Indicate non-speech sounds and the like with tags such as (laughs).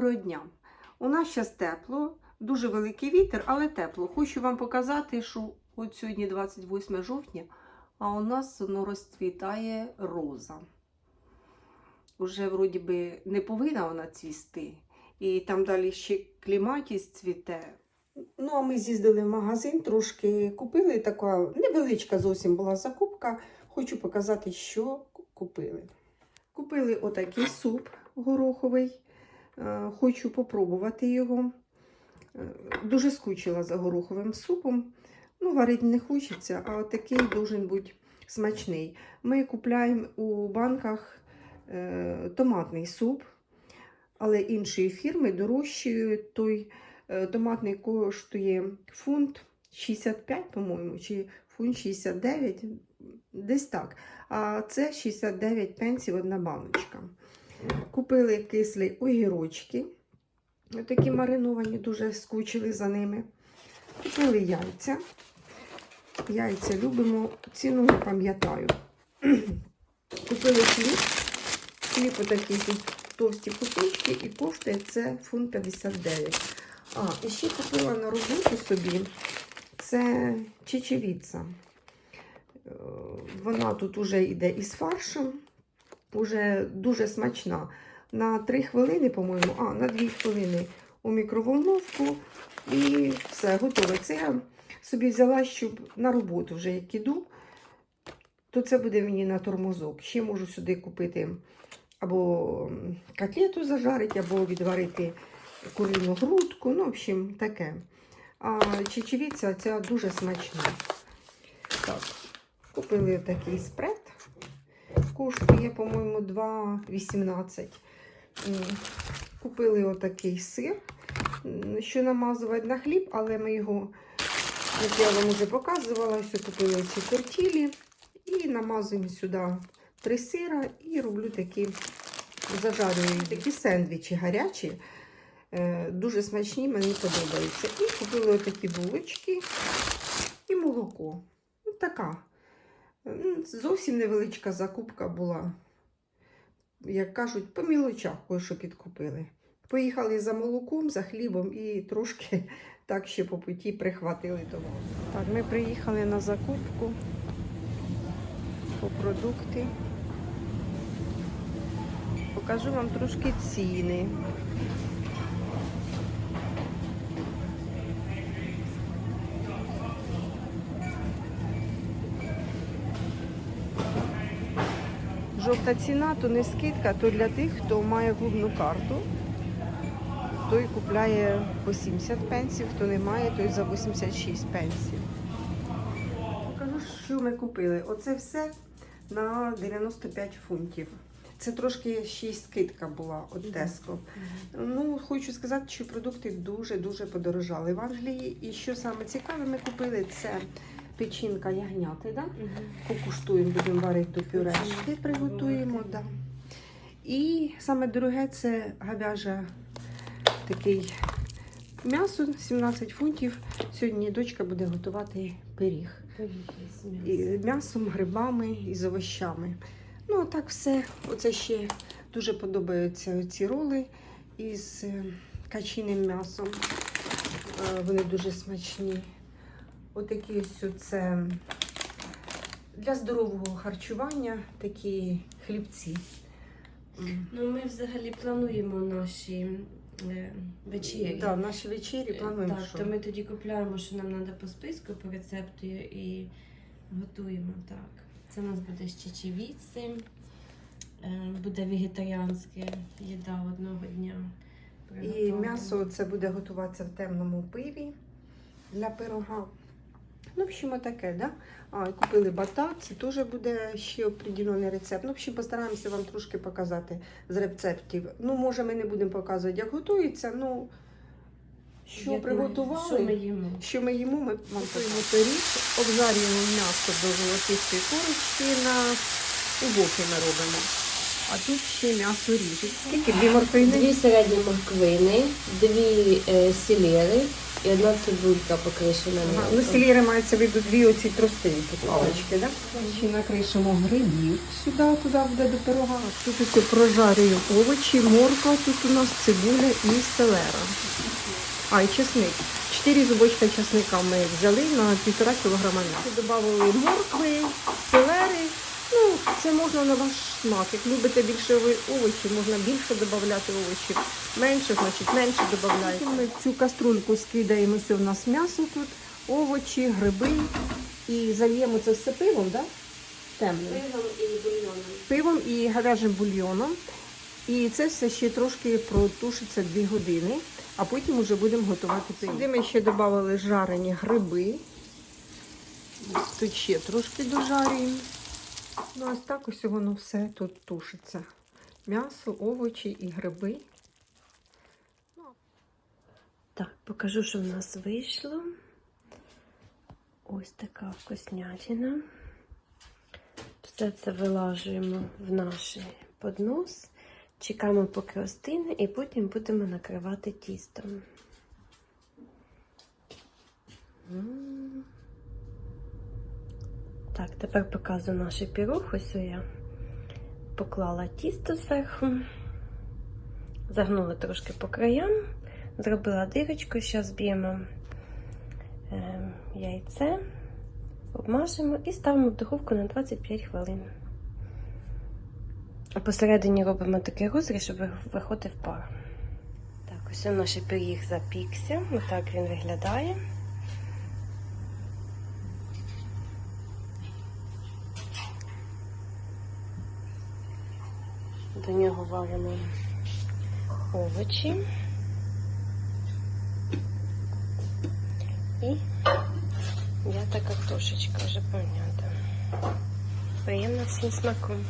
Доброго дня! У нас зараз тепло, дуже великий вітер, але тепло. Хочу вам показати, що от сьогодні 28 жовтня, а у нас воно розцвітає роза. Уже вроді би не повинна вона цвісти. І там далі ще кліматіс цвіте. Ну, а ми з'їздили в магазин, трошки купили така невеличка зовсім була закупка. Хочу показати, що купили. Купили отакий суп гороховий. Е, Хочу попробувати його. Е, Дуже скучила за гороховим супом. Ну, варити не хочеться, а такий должен бути смачний. Ми купляємо у банках е, томатний суп, але іншої фірми дорожчі. Той томатний коштує фунт 65, по-моєму, чи фунт 69, десь так. А це 69 пенсів одна баночка. Купили кислі огірочки. Такі мариновані, дуже скучили за ними. Купили яйця. Яйця любимо, ціну не пам'ятаю. (clears throat) Купили хліб. Хліб тут товсті кусочки і коштує це фунт 59. А, і ще купила на роботу собі. Це чечевіця. Е, Вона тут уже йде із фаршем. Уже дуже смачна. На 3 хвилини, по-моєму, а, на 2 хвилини у мікроволновку і все, готове. Це я собі взяла, щоб на роботу вже як іду, то це буде мені на тормозок. Ще можу сюди купити або котлету зажарити, або відварити курину грудку. Ну, в общем, таке. А чечевіця ця дуже смачна. Так, купили такий спред. Коштує, по-моєму, 2,18. Купили отакий сир, що намазувати на хліб, але ми його, як я вам вже показувала, ось купили ці тортілі і намазуємо сюди три сира і роблю такі, зажарюю такі сендвічі гарячі. Е, Дуже смачні, мені подобаються. І купили отакі булочки і молоко. Ну, така. Зовсім невеличка закупка була. Як кажуть, по мілочах кое-що підкупили. Поїхали за молоком, за хлібом і трошки (laughs) так ще по путі прихватили того. Так, ми приїхали на закупку по продукти. Покажу вам трошки ціни. Жовта ціна, то не скидка, то для тих, хто має клубну карту. Той купляє по 70 пенсів, хто не має, той за 86 пенсів. Покажу, що ми купили. Оце все на 95 фунтів. Це трошки ще й скидка була від Tesco. Ну, хочу сказати, що продукти дуже-дуже подорожали в Англії. І що саме цікаве, ми купили це печінка ягняти, да? покуштуємо, будемо варити пюрешки, приготуємо. Да. І саме дороге це говяжа такий м'ясо 17 фунтів. Сьогодні дочка буде готувати пиріг. І м'ясом, грибами і з овощами. Ну, а так все. Оце ще дуже подобаються ці роли із е, качиним м'ясом. Е, Вони дуже смачні. Отакі ось це для здорового харчування такі хлібці. Ну, ми взагалі плануємо наші е, вечері. Да, наші вечері Е, плануємо. Так, що. то ми тоді купляємо, що нам треба по списку, по рецепту і готуємо так. Це у нас буде з чечевіці, е, буде вегетаріанська їда одного дня. І м'ясо це буде готуватися в темному пиві для пирога. Ну, в общем, таке, да? А, купили батат, це теж буде ще определений рецепт. Ну, в общем, постараємося вам трошки показати з рецептів. Ну, може, ми не будемо показувати, як готується, ну, що Як ми- приготували. Що ми їмо? Що ми їмо, ми вам готуємо пиріг, обжарюємо м'ясо до золотистої корочки на убоки ми робимо. А тут ще м'ясо ріжуть. Скільки? Дві морквини? Дві середні морквини, дві е, сілери, І одна цибулька покришена. Ага. Ну, селіри мається в виду дві оці тростинки, палички, да? Ще накришимо грибів сюди, туди буде до пирога. Тут ось прожарюю овочі, морква, тут у нас цибуля і селера. А, і чесник. Чотири зубочка чесника ми взяли на півтора кілограма м'яса. Добавили моркви, селери. Це можна на ваш смак. Як любите більше овочі, можна більше додати овочів. Менше, значить менше додаєте. Ми в цю каструльку скидаємо все в нас м'ясо тут, овочі, гриби і зальємо це все пивом, да? Темним. Пивом і бульйоном. Пивом і гарячим бульйоном. І це все ще трошки протушиться 2 години, а потім вже будемо готувати пиво. Сюди ми ще додали жарені гриби. Тут ще трошки дожарюємо. Ну, ось так ось воно все тут тушиться. М'ясо, овочі і гриби. Так, покажу, що в нас вийшло. Ось така вкуснятина. Все це вилажуємо в наш поднос, чекаємо, поки остине, і потім будемо накривати тістом. Так, тепер показую наш пірог. Ось я поклала тісто зверху, загнула трошки по краям. Зробила дирочку, зараз б'ємо е, яйце, обмажемо і ставимо в духовку на 25 хвилин. Посередині робимо такий розріз, щоб виходив пар. Так, ось наш пиріг запікся. Отак він виглядає. До нього варимо овочі. І така картошечка вже понятна. Приємно всім смаком.